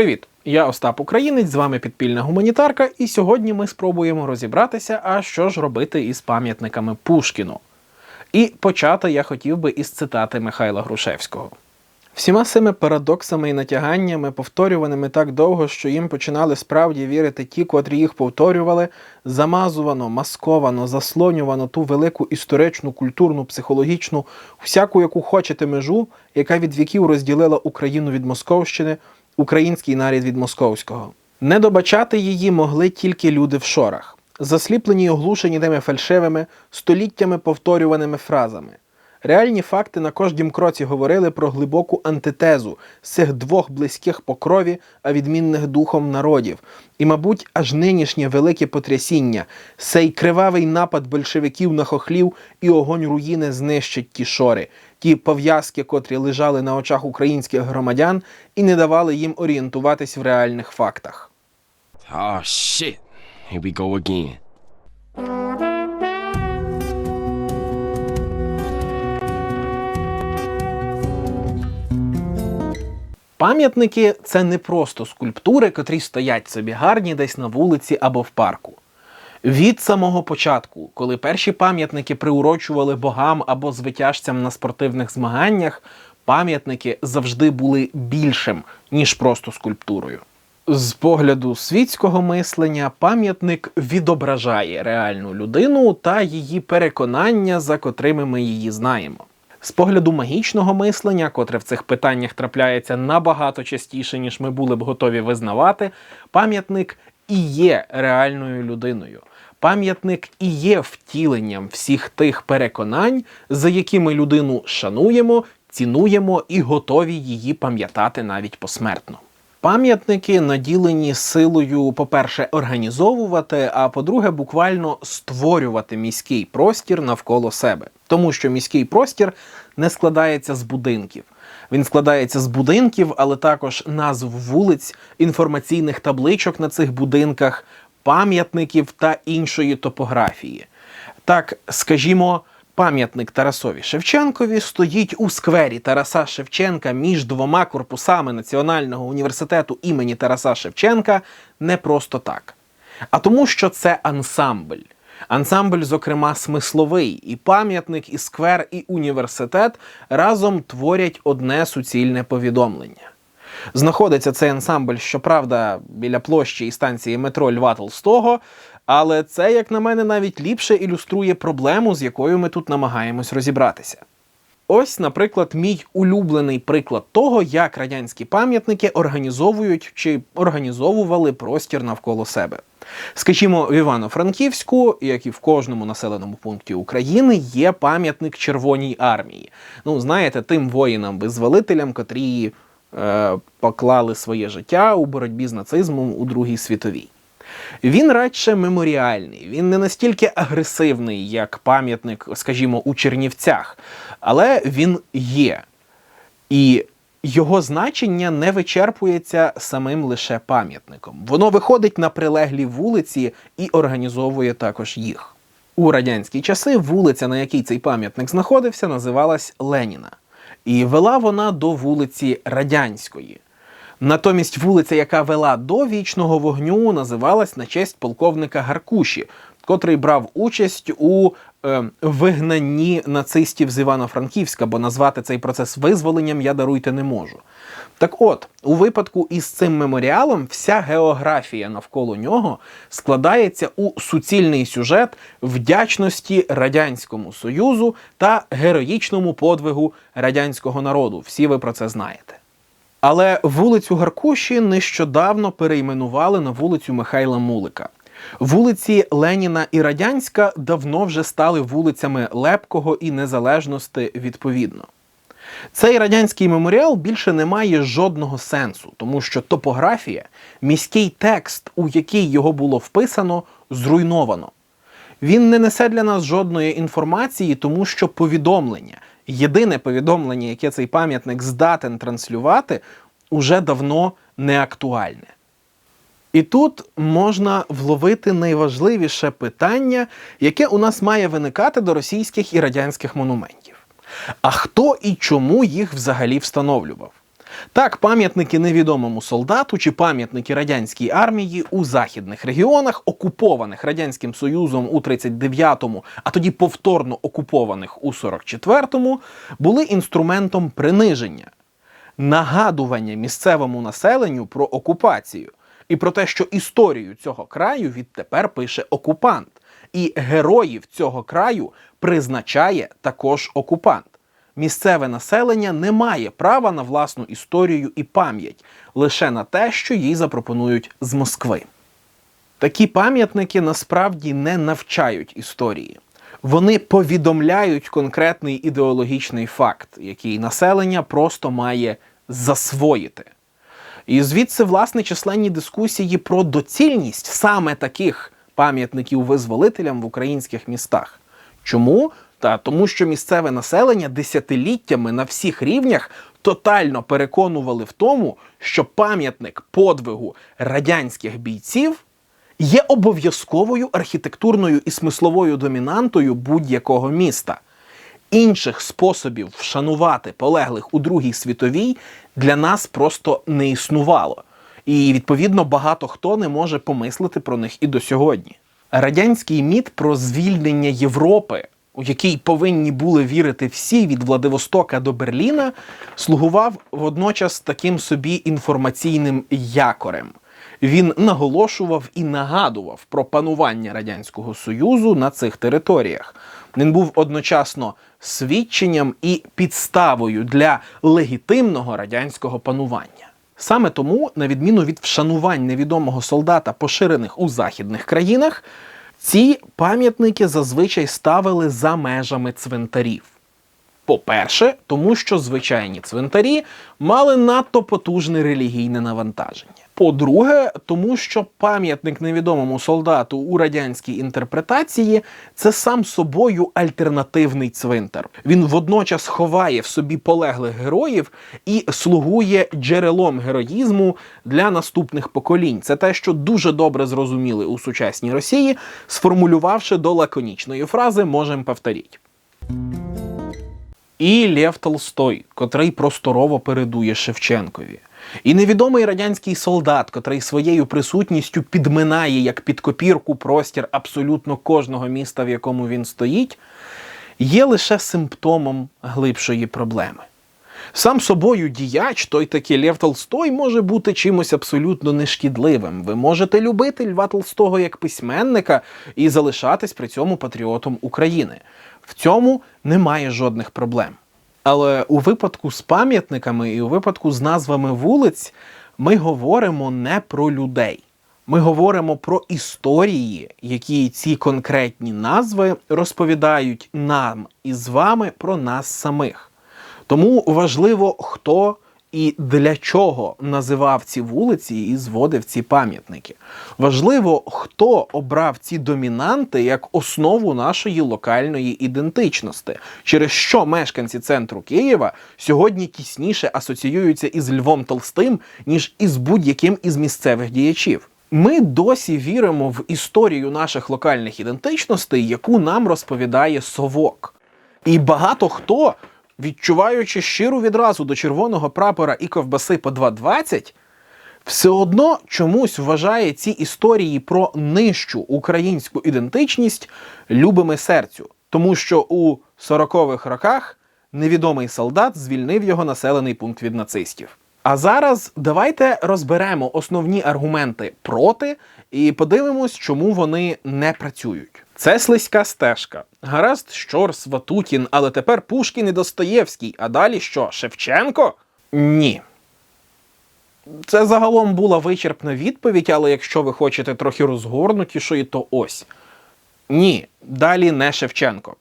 Привіт! Я Остап Українець, з вами підпільна гуманітарка, і сьогодні ми спробуємо розібратися, а що ж робити із пам'ятниками Пушкіну. І почати я хотів би із цитати Михайла Грушевського. Всіма цими парадоксами і натяганнями, повторюваними так довго, що їм починали справді вірити ті, котрі їх повторювали, замазувано, масковано, заслонювано ту велику історичну, культурну, психологічну, всяку, яку хочете межу, яка від віків розділила Україну від Московщини, український нарід від московського. Не добачати її могли тільки люди в шорах, засліплені й оглушені тими фальшивими, століттями повторюваними фразами. Реальні факти на кожнім кроці говорили про глибоку антитезу з цих двох близьких по крові, а відмінних духом народів. І, мабуть, аж нинішнє велике потрясіння, сей кривавий напад большевиків на хохлів і огонь руїни знищить ті шори, ті пов'язки, котрі лежали на очах українських громадян і не давали їм орієнтуватись в реальних фактах. Oh shit. Here we go again. Пам'ятники це не просто скульптури, котрі стоять собі гарні десь на вулиці або в парку. Від самого початку, коли перші пам'ятники приурочували богам або звитяжцям на спортивних змаганнях, пам'ятники завжди були більшим, ніж просто скульптурою. З погляду світського мислення, пам'ятник відображає реальну людину та її переконання, за котрими ми її знаємо. З погляду магічного мислення, котре в цих питаннях трапляється набагато частіше, ніж ми були б готові визнавати, пам'ятник і є реальною людиною. Пам'ятник і є втіленням всіх тих переконань, за якими людину шануємо, цінуємо і готові її пам'ятати навіть посмертно. Пам'ятники наділені силою, по-перше, організовувати, а по-друге, буквально створювати міський простір навколо себе. Тому що міський простір не складається з будинків. Він складається з будинків, але також назв вулиць, інформаційних табличок на цих будинках, пам'ятників та іншої топографії. Так, скажімо, пам'ятник Тарасові Шевченкові стоїть у сквері Тараса Шевченка між двома корпусами Національного університету імені Тараса Шевченка не просто так, а тому, що це ансамбль. Ансамбль, зокрема, смисловий, і пам'ятник, і сквер, і університет разом творять одне суцільне повідомлення. Знаходиться цей ансамбль, щоправда, біля площі і станції метро Льва Толстого, але це, як на мене, навіть ліпше ілюструє проблему, з якою ми тут намагаємось розібратися. Ось, наприклад, мій улюблений приклад того, як радянські пам'ятники організовують чи організовували простір навколо себе. Скажімо, в Івано-Франківську, як і в кожному населеному пункті України, є пам'ятник Червоній армії. Ну, знаєте, тим воїнам-визволителям, котрі поклали своє життя у боротьбі з нацизмом у Другій світовій. Він радше меморіальний, він не настільки агресивний, як пам'ятник, скажімо, у Чернівцях, але він є. І його значення не вичерпується самим лише пам'ятником. Воно виходить на прилеглі вулиці і організовує також їх. У радянські часи вулиця, на якій цей пам'ятник знаходився, називалась Леніна. І вела вона до вулиці Радянської. Натомість вулиця, яка вела до вічного вогню, називалась на честь полковника Гаркуші, котрий брав участь у е, вигнанні нацистів з Івано-Франківська, бо назвати цей процес визволенням я даруйте не можу. Так от, у випадку із цим меморіалом, вся географія навколо нього складається у суцільний сюжет вдячності Радянському Союзу та героїчному подвигу радянського народу. Всі ви про це знаєте. Але вулицю Гаркуші нещодавно перейменували на вулицю Михайла Мулика. Вулиці Леніна і Радянська давно вже стали вулицями Лепкого і Незалежності відповідно. Цей радянський меморіал більше не має жодного сенсу, тому що топографія, міський текст, у який його було вписано, зруйновано. Він не несе для нас жодної інформації, тому що повідомлення, єдине повідомлення, яке цей пам'ятник здатен транслювати, уже давно не актуальне. І тут можна вловити найважливіше питання, яке у нас має виникати до російських і радянських монументів. А хто і чому їх взагалі встановлював? Так, пам'ятники невідомому солдату чи пам'ятники радянській армії у західних регіонах, окупованих радянським союзом у 39-му, а тоді повторно окупованих у 44-му, були інструментом приниження, нагадування місцевому населенню про окупацію і про те, що історію цього краю відтепер пише окупант, і героїв цього краю призначає також окупант. Місцеве населення не має права на власну історію і пам'ять лише на те, що їй запропонують з Москви. Такі пам'ятники насправді не навчають історії. Вони повідомляють конкретний ідеологічний факт, який населення просто має засвоїти. І звідси, власне, численні дискусії про доцільність саме таких пам'ятників визволителям в українських містах. Чому? Та тому, що місцеве населення десятиліттями на всіх рівнях тотально переконували в тому, що пам'ятник подвигу радянських бійців є обов'язковою архітектурною і смисловою домінантою будь-якого міста. Інших способів вшанувати полеглих у Другій світовій для нас просто не існувало. І відповідно багато хто не може помислити про них і до сьогодні. Радянський міт про звільнення Європи, у який повинні були вірити всі від Владивостока до Берліна, слугував водночас таким собі інформаційним якорем. Він наголошував і нагадував про панування Радянського Союзу на цих територіях. Він був одночасно свідченням і підставою для легітимного радянського панування. Саме тому, на відміну від вшанувань невідомого солдата, поширених у західних країнах, ці пам'ятники зазвичай ставили за межами цвинтарів. По-перше, тому що звичайні цвинтарі мали надто потужне релігійне навантаження. По-друге, тому що пам'ятник невідомому солдату у радянській інтерпретації це сам собою альтернативний цвинтар. Він водночас ховає в собі полеглих героїв і слугує джерелом героїзму для наступних поколінь. Це те, що дуже добре зрозуміли у сучасній Росії, сформулювавши до лаконічної фрази «можем повторіть». І Лев Толстой, котрий просторово передує Шевченкові. І невідомий радянський солдат, котрий своєю присутністю підминає як під копірку простір абсолютно кожного міста, в якому він стоїть, є лише симптомом глибшої проблеми. Сам собою діяч, той таки Лев Толстой, може бути чимось абсолютно нешкідливим. Ви можете любити Льва Толстого як письменника і залишатись при цьому патріотом України. В цьому немає жодних проблем. Але у випадку з пам'ятниками і у випадку з назвами вулиць ми говоримо не про людей. Ми говоримо про історії, які ці конкретні назви розповідають нам і з вами про нас самих. Тому важливо, хто і для чого називав ці вулиці і зводив ці пам'ятники. Важливо, хто обрав ці домінанти як основу нашої локальної ідентичності, через що мешканці центру Києва сьогодні тісніше асоціюються із Львом Толстим, ніж із будь-яким із місцевих діячів. Ми досі віримо в історію наших локальних ідентичностей, яку нам розповідає совок. І багато хто, відчуваючи щиру відразу до червоного прапора і ковбаси по 2,20, все одно чомусь вважає ці історії про нижчу українську ідентичність любими серцю, тому що у 40-х роках невідомий солдат звільнив його населений пункт від нацистів. А зараз давайте розберемо основні аргументи проти і подивимось, чому вони не працюють. Це слизька стежка. Гаразд, Щорс, Ватутін, але тепер Пушкін і Достоєвський. А далі що? Шевченко? Ні. Це загалом була вичерпна відповідь, але якщо ви хочете трохи розгорнутішої, то ось. Ні, далі не Шевченко.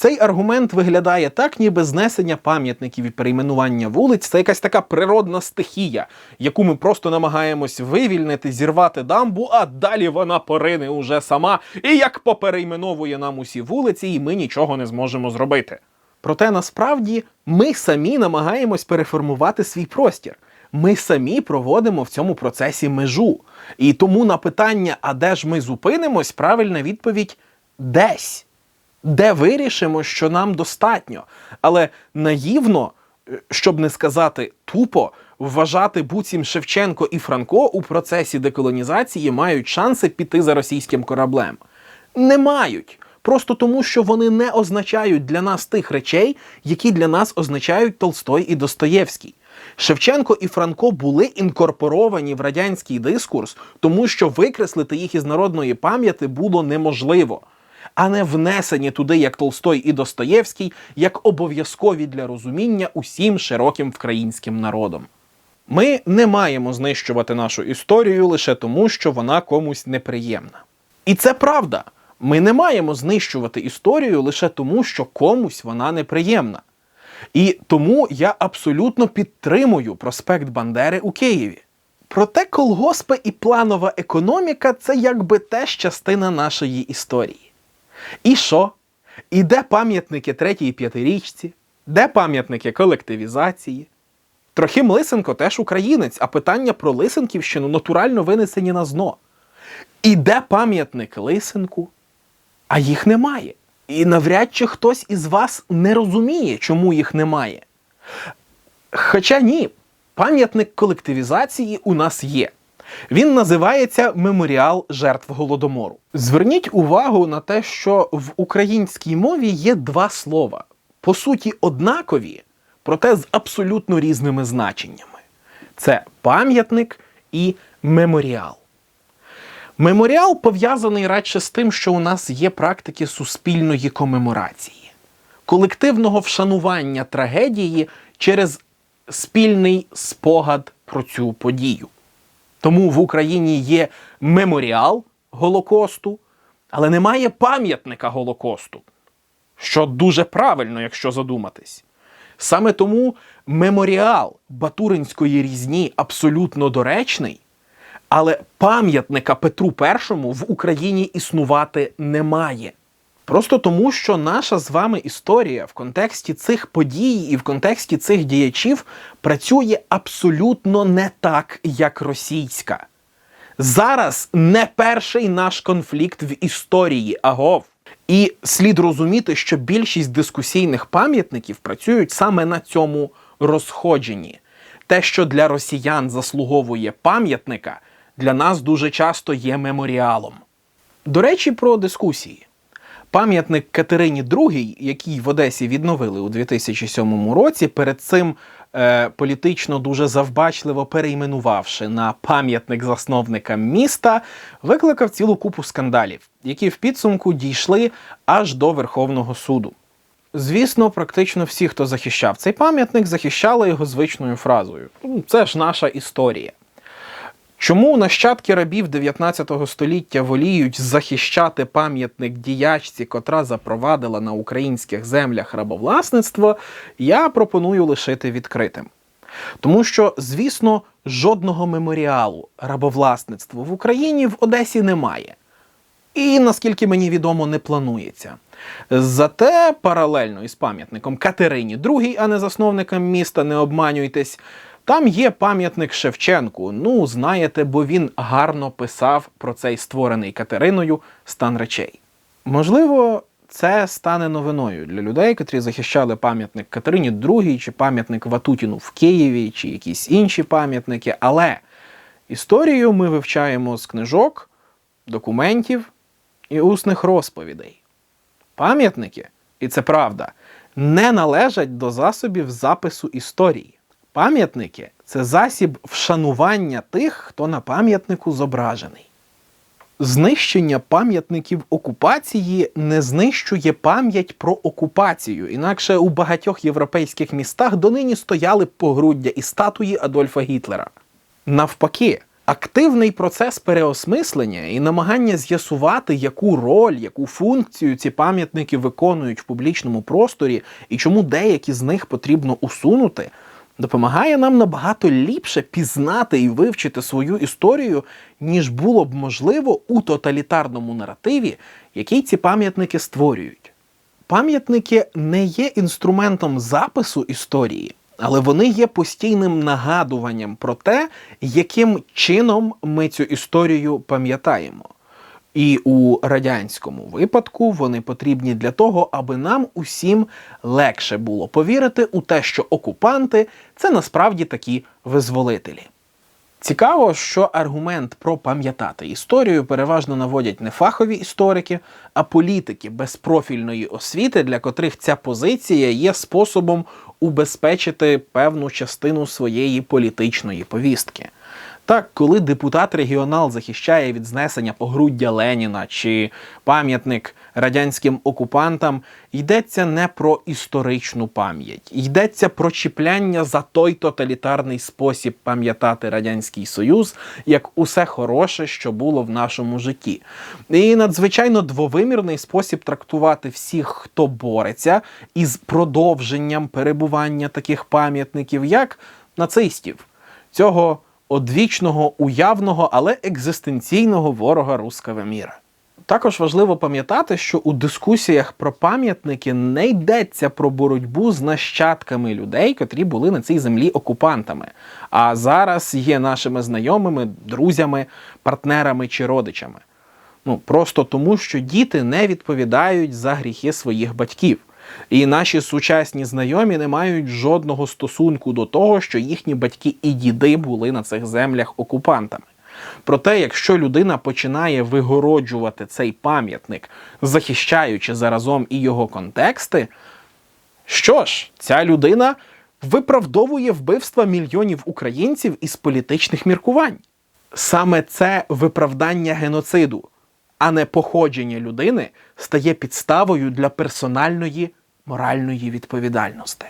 Цей аргумент виглядає так, ніби знесення пам'ятників і перейменування вулиць це якась така природна стихія, яку ми просто намагаємось вивільнити, зірвати дамбу, а далі вона порине уже сама і як поперейменовує нам усі вулиці, і ми нічого не зможемо зробити. Проте насправді ми самі намагаємось переформувати свій простір. Ми самі проводимо в цьому процесі межу. І тому на питання, а де ж ми зупинимось, правильна відповідь десь де вирішимо, що нам достатньо. Але наївно, е, щоб не сказати тупо, вважати буцім Шевченко і Франко у процесі деколонізації мають шанси піти за російським кораблем? Не мають. Просто тому, що вони не означають для нас тих речей, які для нас означають Толстой і Достоєвський. Шевченко і Франко були інкорпоровані в радянський дискурс, тому що викреслити їх із народної пам'яті було неможливо, а не внесені туди, як Толстой і Достоєвський, як обов'язкові для розуміння усім широким українським народом. Ми не маємо знищувати нашу історію лише тому, що вона комусь неприємна. І це правда. Ми не маємо знищувати історію лише тому, що комусь вона неприємна. І тому я абсолютно підтримую проспект Бандери у Києві. Проте колгоспи і планова економіка це якби теж частина нашої історії. І що? І де пам'ятники третій п'ятирічці? Де пам'ятники колективізації? Трохим Лисенко теж українець, а питання про Лисенківщину натурально винесені на зно. І де пам'ятник Лисенку? А їх немає. І навряд чи хтось із вас не розуміє, чому їх немає. Хоча ні, пам'ятник колективізації у нас є. Він називається Меморіал жертв Голодомору. Зверніть увагу на те, що в українській мові є два слова, по суті, однакові, проте з абсолютно різними значеннями: це пам'ятник і меморіал. Меморіал пов'язаний радше з тим, що у нас є практики суспільної комеморації, колективного вшанування трагедії через спільний спогад про цю подію. Тому в Україні є меморіал Голокосту, але немає пам'ятника Голокосту, що дуже правильно, якщо задуматись. Саме тому меморіал Батуринської різні абсолютно доречний, але пам'ятника Петру І в Україні існувати немає. Просто тому, що наша з вами історія в контексті цих подій і в контексті цих діячів працює абсолютно не так, як російська. Зараз не перший наш конфлікт в історії, агов. І слід розуміти, що більшість дискусійних пам'ятників працюють саме на цьому розходженні. Те, що для росіян заслуговує пам'ятника, для нас дуже часто є меморіалом. До речі, про дискусії. Пам'ятник Катерині II, який в Одесі відновили у 2007 році, перед цим е, політично дуже завбачливо перейменувавши на пам'ятник засновникам міста, викликав цілу купу скандалів, які в підсумку дійшли аж до Верховного суду. Звісно, практично всі, хто захищав цей пам'ятник, захищали його звичною фразою: «Ну, це ж наша історія. Чому нащадки рабів 19 століття воліють захищати пам'ятник діячці, котра запровадила на українських землях рабовласництво, я пропоную лишити відкритим. Тому що, звісно, жодного меморіалу рабовласництва в Україні в Одесі немає. І, наскільки мені відомо, не планується. Зате паралельно із пам'ятником Катерині II, а не засновникам міста, не обманюйтесь, там є пам'ятник Шевченку. Ну, знаєте, бо він гарно писав про цей створений Катериною стан речей. Можливо, це стане новиною для людей, котрі захищали пам'ятник Катерині II, чи пам'ятник Ватутіну в Києві, чи якісь інші пам'ятники. Але історію ми вивчаємо з книжок, документів і усних розповідей. Пам'ятники, і це правда, не належать до засобів запису історії. Пам'ятники це засіб вшанування тих, хто на пам'ятнику зображений. Знищення пам'ятників окупації не знищує пам'ять про окупацію, інакше у багатьох європейських містах донині стояли погруддя і статуї Адольфа Гітлера. Навпаки, активний процес переосмислення і намагання з'ясувати, яку роль, яку функцію ці пам'ятники виконують в публічному просторі і чому деякі з них потрібно усунути, допомагає нам набагато ліпше пізнати і вивчити свою історію, ніж було б можливо у тоталітарному наративі, який ці пам'ятники створюють. Пам'ятники не є інструментом запису історії, але вони є постійним нагадуванням про те, яким чином ми цю історію пам'ятаємо. І у радянському випадку вони потрібні для того, аби нам усім легше було повірити у те, що окупанти це насправді такі визволителі. Цікаво, що аргумент про пам'ятати історію переважно наводять не фахові історики, а політики без профільної освіти, для котрих ця позиція є способом убезпечити певну частину своєї політичної повістки. Так, коли депутат регіонал захищає від знесення погруддя Леніна чи пам'ятник радянським окупантам, йдеться не про історичну пам'ять, йдеться про чіпляння за той тоталітарний спосіб пам'ятати Радянський Союз як усе хороше, що було в нашому житті. І надзвичайно двовимірний спосіб трактувати всіх, хто бореться із продовженням перебування таких пам'ятників, як нацистів. Цього одвічного, уявного, але екзистенційного ворога руского міра. Також важливо пам'ятати, що у дискусіях про пам'ятники не йдеться про боротьбу з нащадками людей, котрі були на цій землі окупантами, а зараз є нашими знайомими, друзями, партнерами чи родичами. Ну просто тому, що діти не відповідають за гріхи своїх батьків. І наші сучасні знайомі не мають жодного стосунку до того, що їхні батьки і діди були на цих землях окупантами. Проте, якщо людина починає вигороджувати цей пам'ятник, захищаючи заразом і його контексти, що ж, ця людина виправдовує вбивства мільйонів українців із політичних міркувань. Саме це виправдання геноциду, а не походження людини, стає підставою для персональної моральної відповідальності.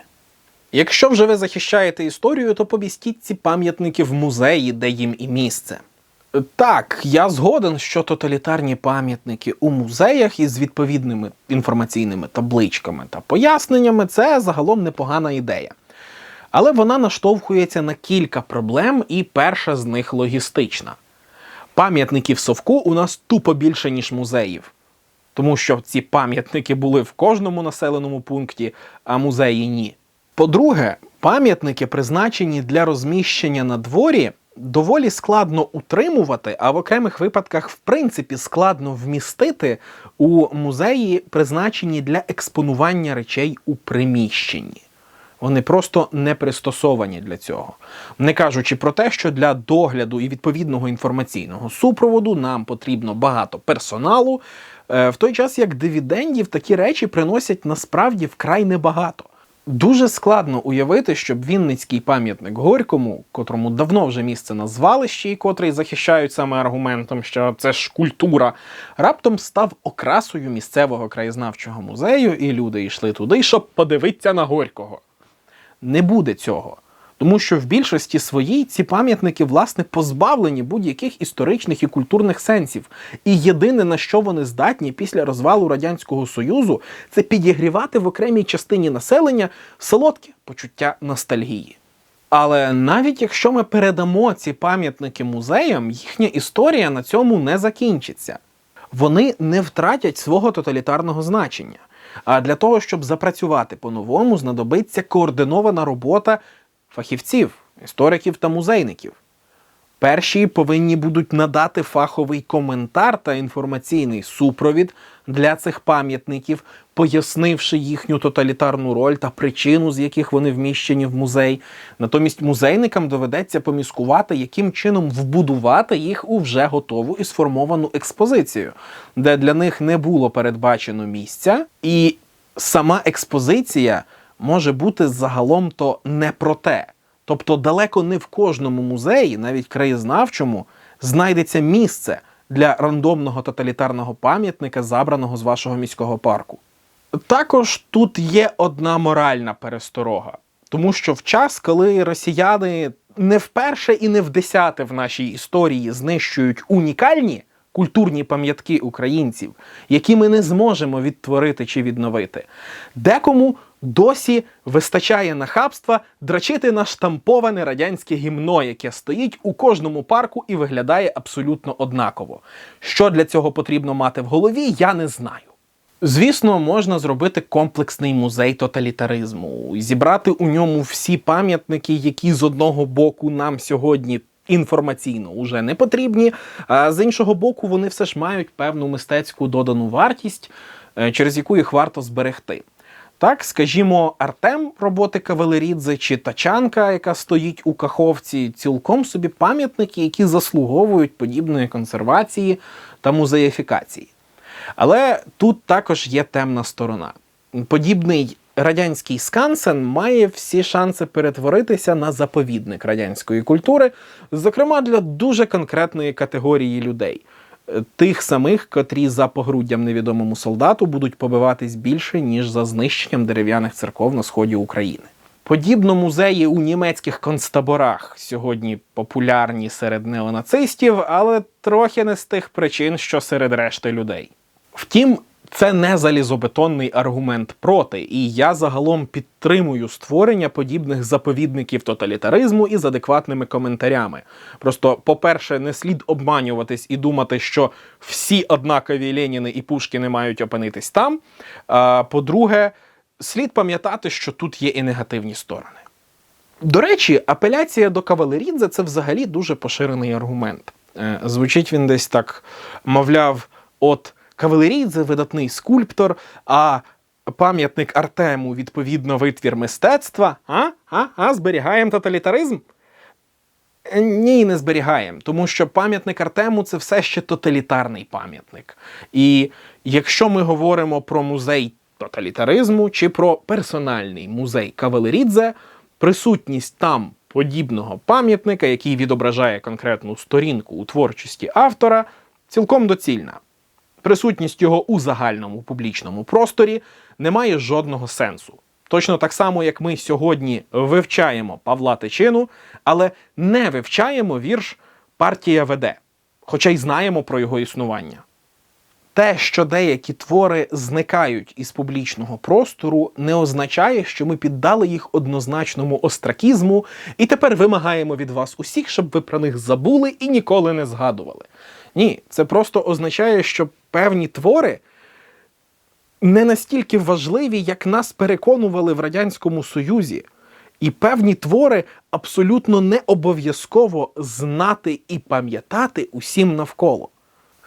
Якщо вже ви захищаєте історію, то помістіть ці пам'ятники в музеї, де їм і місце. Так, я згоден, що тоталітарні пам'ятники у музеях із відповідними інформаційними табличками та поясненнями це загалом непогана ідея. Але вона наштовхується на кілька проблем, і перша з них логістична. Пам'ятників совку у нас тупо більше, ніж музеїв. Тому що ці пам'ятники були в кожному населеному пункті, а музеї ні. По-друге, пам'ятники, призначені для розміщення на дворі, доволі складно утримувати, а в окремих випадках, в принципі, складно вмістити у музеї, призначені для експонування речей у приміщенні. Вони просто не пристосовані для цього. Не кажучи про те, що для догляду і відповідного інформаційного супроводу нам потрібно багато персоналу, е, в той час як дивідендів такі речі приносять насправді вкрай небагато. Дуже складно уявити, щоб Вінницький пам'ятник Горькому, котрому давно вже місце на звалищі, і котрий захищають саме аргументом, що це ж культура, раптом став окрасою місцевого краєзнавчого музею, і люди йшли туди, щоб подивитися на Горького не буде цього. Тому що в більшості своїй ці пам'ятники, власне, позбавлені будь-яких історичних і культурних сенсів. І єдине, на що вони здатні після розвалу Радянського Союзу, це підігрівати в окремій частині населення солодке почуття ностальгії. Але навіть якщо ми передамо ці пам'ятники музеям, їхня історія на цьому не закінчиться. Вони не втратять свого тоталітарного значення. А для того, щоб запрацювати по-новому, знадобиться координована робота фахівців, істориків та музейників. Перші повинні будуть надати фаховий коментар та інформаційний супровід для цих пам'ятників, пояснивши їхню тоталітарну роль та причину, з яких вони вміщені в музей. Натомість музейникам доведеться поміскувати, яким чином вбудувати їх у вже готову і сформовану експозицію, де для них не було передбачено місця, і сама експозиція може бути загалом то не про те. Тобто далеко не в кожному музеї, навіть краєзнавчому, знайдеться місце для рандомного тоталітарного пам'ятника, забраного з вашого міського парку. Також тут є одна моральна пересторога, тому що в час, коли росіяни не вперше і не вдесяте в нашій історії знищують унікальні культурні пам'ятки українців, які ми не зможемо відтворити чи відновити, декому досі вистачає нахабства драчити на штамповане радянське гімно, яке стоїть у кожному парку і виглядає абсолютно однаково. Що для цього потрібно мати в голові, я не знаю. Звісно, можна зробити комплексний музей тоталітаризму, зібрати у ньому всі пам'ятники, які з одного боку нам сьогодні інформаційно уже не потрібні. А з іншого боку, вони все ж мають певну мистецьку додану вартість, е, через яку їх варто зберегти. Так, скажімо, Артем роботи Кавалерідзе чи Тачанка, яка стоїть у Каховці, цілком собі пам'ятники, які заслуговують подібної консервації та музеїфікації. Але тут також є темна сторона. Подібний радянський скансен має всі шанси перетворитися на заповідник радянської культури, зокрема для дуже конкретної категорії людей. Тих самих, котрі за погруддям невідомому солдату будуть побиватись більше, ніж за знищенням дерев'яних церков на сході України. Подібно музеї у німецьких концтаборах сьогодні популярні серед неонацистів, але трохи не з тих причин, що серед решти людей. Втім, це не залізобетонний аргумент проти, і я загалом підтримую створення подібних заповідників тоталітаризму із адекватними коментарями. Просто, по-перше, не слід обманюватись і думати, що всі однакові Леніни і Пушкіни мають опинитись там. А по-друге, слід пам'ятати, що тут є і негативні сторони. До речі, апеляція до Кавалерідзе це взагалі дуже поширений аргумент. Е, Звучить він десь так, мовляв, от Кавалерідзе видатний скульптор, а пам'ятник Артему, відповідно, витвір мистецтва. А? А? А? Зберігаємо тоталітаризм? Ні, не зберігаємо, тому що пам'ятник Артему це все ще тоталітарний пам'ятник. І якщо ми говоримо про музей тоталітаризму чи про персональний музей Кавалерідзе, присутність там подібного пам'ятника, який відображає конкретну сторінку у творчості автора, цілком доцільна. Присутність його у загальному публічному просторі не має жодного сенсу. Точно так само, як ми сьогодні вивчаємо Павла Тичину, але не вивчаємо вірш Партія веде, хоча й знаємо про його існування. Те, що деякі твори зникають із публічного простору, не означає, що ми піддали їх однозначному остракізму і тепер вимагаємо від вас усіх, щоб ви про них забули і ніколи не згадували. Ні, це просто означає, що певні твори не настільки важливі, як нас переконували в Радянському Союзі. І певні твори абсолютно не обов'язково знати і пам'ятати усім навколо.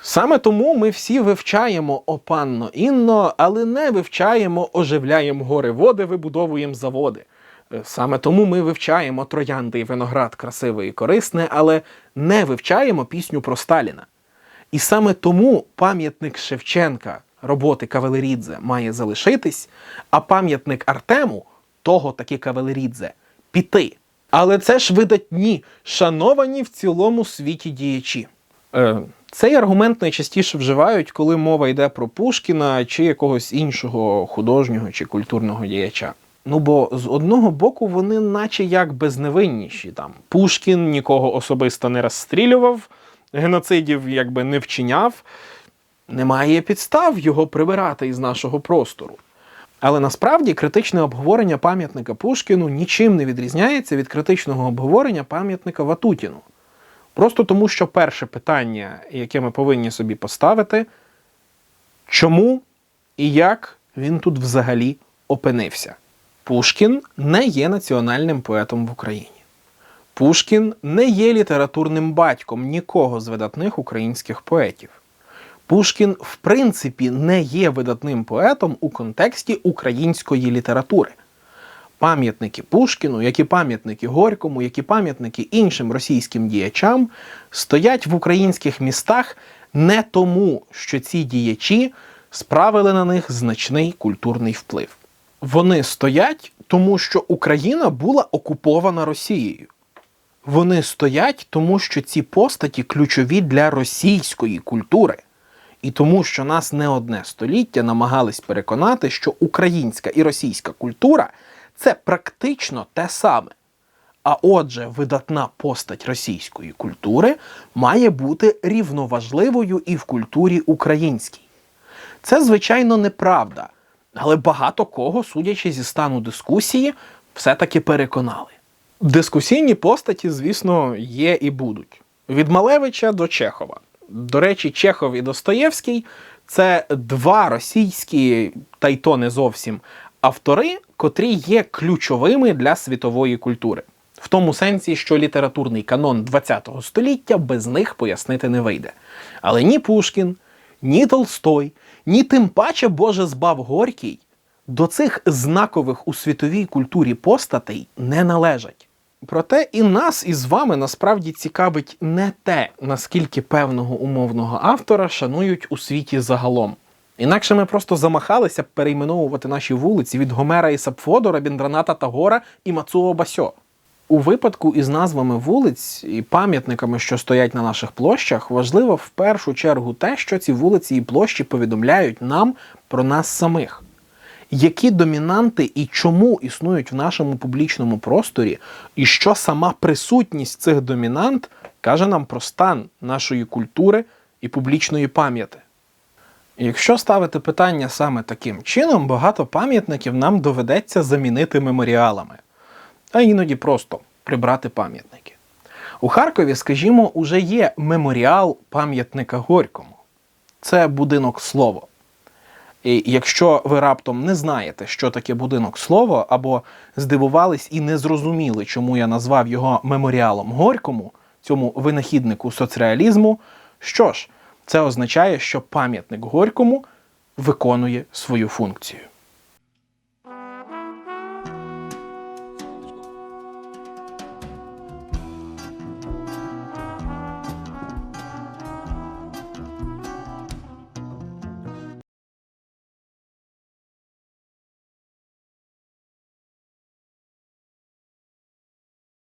Саме тому ми всі вивчаємо «О панно Інно, але не вивчаємо, оживляємо гори води, вибудовуємо заводи. Е, Саме тому ми вивчаємо троянди і виноград красиве і корисне, але не вивчаємо пісню про Сталіна. І саме тому пам'ятник Шевченка роботи Кавалерідзе має залишитись, а пам'ятник Артему, того таки Кавалерідзе, піти. Але це ж видатні, шановані в цілому світі діячі. Е, цей аргумент найчастіше вживають, коли мова йде про Пушкіна чи якогось іншого художнього чи культурного діяча. Ну бо з одного боку вони наче як безневинніші. Там Пушкін нікого особисто не розстрілював, геноцидів якби не вчиняв. Немає підстав його прибирати із нашого простору. Але насправді критичне обговорення пам'ятника Пушкіну нічим не відрізняється від критичного обговорення пам'ятника Ватутіну. Просто тому, що перше питання, яке ми повинні собі поставити, чому і як він тут взагалі опинився? Пушкін не є національним поетом в Україні. Пушкін не є літературним батьком нікого з видатних українських поетів. Пушкін, в принципі, не є видатним поетом у контексті української літератури. Пам'ятники Пушкіну, як і пам'ятники Горькому, як і пам'ятники іншим російським діячам, стоять в українських містах не тому, що ці діячі справили на них значний культурний вплив. Вони стоять тому, що Україна була окупована Росією. Вони стоять тому, що ці постаті ключові для російської культури. І тому, що нас не одне століття намагались переконати, що українська і російська культура це практично те саме. А отже, видатна постать російської культури має бути рівноважливою і в культурі українській. Це, звичайно, неправда, але багато кого, судячи зі стану дискусії, все-таки переконали. Дискусійні постаті, звісно, є і будуть. Від Малевича до Чехова. До речі, Чехов і Достоєвський це два російські, та й то не зовсім автори, котрі є ключовими для світової культури. В тому сенсі, що літературний канон ХХ століття без них пояснити не вийде. Але ні Пушкін, ні Толстой, ні тим паче Боже збав Горький до цих знакових у світовій культурі постатей не належать. Проте і нас із вами насправді цікавить не те, наскільки певного умовного автора шанують у світі загалом. Інакше ми просто замахалися б перейменовувати наші вулиці від Гомера і Сапфодора, Біндраната Тагора і Мацуо Басьо. У випадку із назвами вулиць і пам'ятниками, що стоять на наших площах, важливо в першу чергу те, що ці вулиці і площі повідомляють нам про нас самих. Які домінанти і чому існують в нашому публічному просторі, і що сама присутність цих домінант каже нам про стан нашої культури і публічної пам'яті. Якщо ставити питання саме таким чином, багато пам'ятників нам доведеться замінити меморіалами, а іноді просто прибрати пам'ятники. У Харкові, скажімо, уже є меморіал пам'ятника Горькому. Це будинок слово. І якщо ви раптом не знаєте, що таке будинок слово, або здивувались і не зрозуміли, чому я назвав його меморіалом Горькому, цьому винахіднику соцреалізму, що ж, це означає, що пам'ятник Горькому виконує свою функцію.